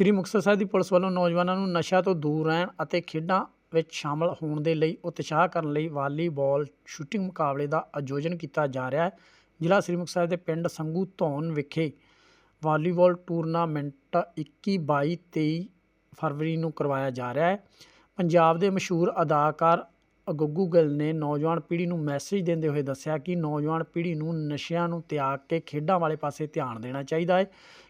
ਸ੍ਰੀ ਮੁਕਤਸਰ ਸਾਹਿਬ ਦੀ police ਵੱਲੋਂ ਨੌਜਵਾਨਾਂ ਨੂੰ ਨਸ਼ਾ ਤੋਂ ਦੂਰ ਰਹਿਣ ਅਤੇ ਖੇਡਾਂ ਵਿੱਚ ਸ਼ਾਮਲ ਹੋਣ ਦੇ ਲਈ ਉਤਸ਼ਾਹ ਕਰਨ ਲਈ ਵਾਲੀਬਾਲ ਸ਼ੂਟਿੰਗ ਮੁਕਾਬਲੇ ਦਾ ਆਯੋਜਨ ਕੀਤਾ ਜਾ ਰਿਹਾ ਹੈ। ਜ਼ਿਲ੍ਹਾ ਸ੍ਰੀ ਮੁਕਤਸਰ ਸਾਹਿਬ ਦੇ ਪਿੰਡ ਸੰਗੂ ਧੌਨ ਵਿਖੇ ਵਾਲੀਬਾਲ ਟੂਰਨਾਮੈਂਟ 21 22 23 ਫਰਵਰੀ ਨੂੰ ਕਰਵਾਇਆ ਜਾ ਰਿਹਾ ਹੈ। ਪੰਜਾਬ ਦੇ ਮਸ਼ਹੂਰ ਅਦਾਕਾਰ ਗੱਗੂ ਨੇ ਨੌਜਵਾਨ ਪੀੜ੍ਹੀ ਨੂੰ ਮੈਸੇਜ ਦਿੰਦੇ ਹੋਏ ਦੱਸਿਆ ਕਿ ਨੌਜਵਾਨ ਪੀੜ੍ਹੀ ਨੂੰ ਨਸ਼ਿਆਂ ਨੂੰ ਤਿਆਗ ਕੇ ਖੇਡਾਂ ਵਾਲੇ ਪਾਸੇ ਧਿਆਨ ਦੇਣਾ ਚਾਹੀਦਾ ਹੈ,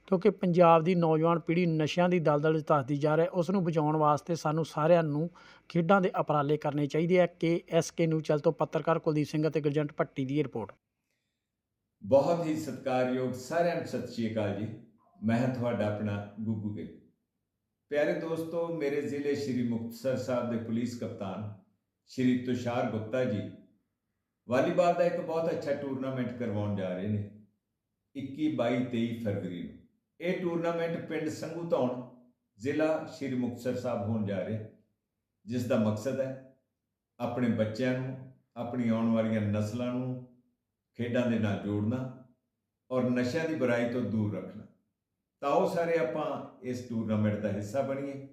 ਕਿਉਂਕਿ ਪੰਜਾਬ ਦੀ ਨੌਜਵਾਨ ਪੀੜ੍ਹੀ ਨਸ਼ਿਆਂ ਦੀ ਦਲਦਲ ਵਿੱਚ ਧੱਸਦੀ ਜਾ ਰਹੀ ਹੈ। ਉਸ ਨੂੰ ਬਚਾਉਣ ਵਾਸਤੇ ਸਾਨੂੰ ਸਾਰਿਆਂ ਨੂੰ ਖੇਡਾਂ ਦੇ ਉਪਰਾਲੇ ਕਰਨੇ ਚਾਹੀਦੇ ਹੈ ਕਿ ਐਸਕੇ ਨਿਊਜ਼ ਚੈਨਲ ਤੋਂ ਪੱਤਰਕਾਰ ਕੁਲਦੀਪ ਸਿੰਘ ਅਤੇ ਗੁਰਜੰਟ ਭੱਟੀ ਦੀ ਰਿਪੋਰਟ। ਬਹੁਤ ਹੀ ਸਤਿਕਾਰਯੋਗ ਸਾਰਿਆਂ ਨੂੰ ਸਤਿ ਸ਼੍ਰੀ ਅਕਾਲ ਜੀ। ਮੈਂ ਤੁਹਾਡਾ ਆਪਣਾ ਗੁੱਗੂ ਗਿੱਲ। ਪਿਆਰੇ ਦੋਸਤੋ, ਮੇਰੇ ਜ਼ਿਲ੍ਹੇ ਸ਼੍ਰੀ ਮੁਕਤਸਰ ਸਾਹਿਬ ਦੇ ਪੁਲਿਸ ਕਪਤਾਨ ਸ਼੍ਰੀ ਤੁਸ਼ਾਰ ਗੁਪਤਾ ਜੀ। ਵਾਲੀਬਾਲ ਦਾ ਇੱਕ ਬਹੁਤ ਅੱਛਾ ਟੂਰਨਾਮੈਂਟ ਕਰਵਾਉਣ ਜਾ ਰਹੇ ਨੇ 21 22 23 ਫਰਵਰੀ ਨੂੰ। ਇਹ ਟੂਰਨਾਮੈਂਟ ਪਿੰਡ ਸੰਗੂ ਧੌਣ ਜ਼ਿਲ੍ਹਾ ਸ਼੍ਰੀ ਮੁਕਤਸਰ ਸਾਹਿਬ ਹੋਣ ਜਾ ਰਿਹਾ। ਜਿਸ ਦਾ ਮਕਸਦ ਹੈ ਆਪਣੇ ਬੱਚਿਆਂ ਨੂੰ, ਆਪਣੀ ਆਉਣ ਵਾਲੀਆਂ ਨਸਲਾਂ ਨੂੰ ਖੇਡਾਂ ਦੇ ਨਾਲ ਜੋੜਨਾ ਔਰ ਨਸ਼ਿਆਂ ਦੀ ਬੁਰਾਈ ਤੋਂ ਦੂਰ ਰੱਖਣਾ। ਤਾਂ ਉਹ ਸਾਰੇ ਆਪਾਂ ਇਸ ਟੂਰਨਾਮੈਂਟ ਦਾ ਹਿੱਸਾ ਬਣੀਏ,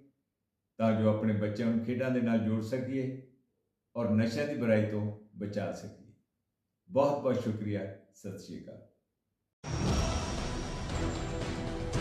ਤਾਂ ਜੋ ਆਪਣੇ ਬੱਚਿਆਂ ਨੂੰ ਖੇਡਾਂ ਦੇ ਨਾਲ ਜੋੜ ਸਕੀਏ। ਔਰ ਨਸ਼ਿਆਂ ਦੀ ਬੁਰਾਈ ਤੋਂ ਬਚਾ ਸਕੀਏ। ਬਹੁਤ ਬਹੁਤ ਸ਼ੁਕਰੀਆ। ਸਤਿ ਸ਼੍ਰੀ ਅਕਾਲ।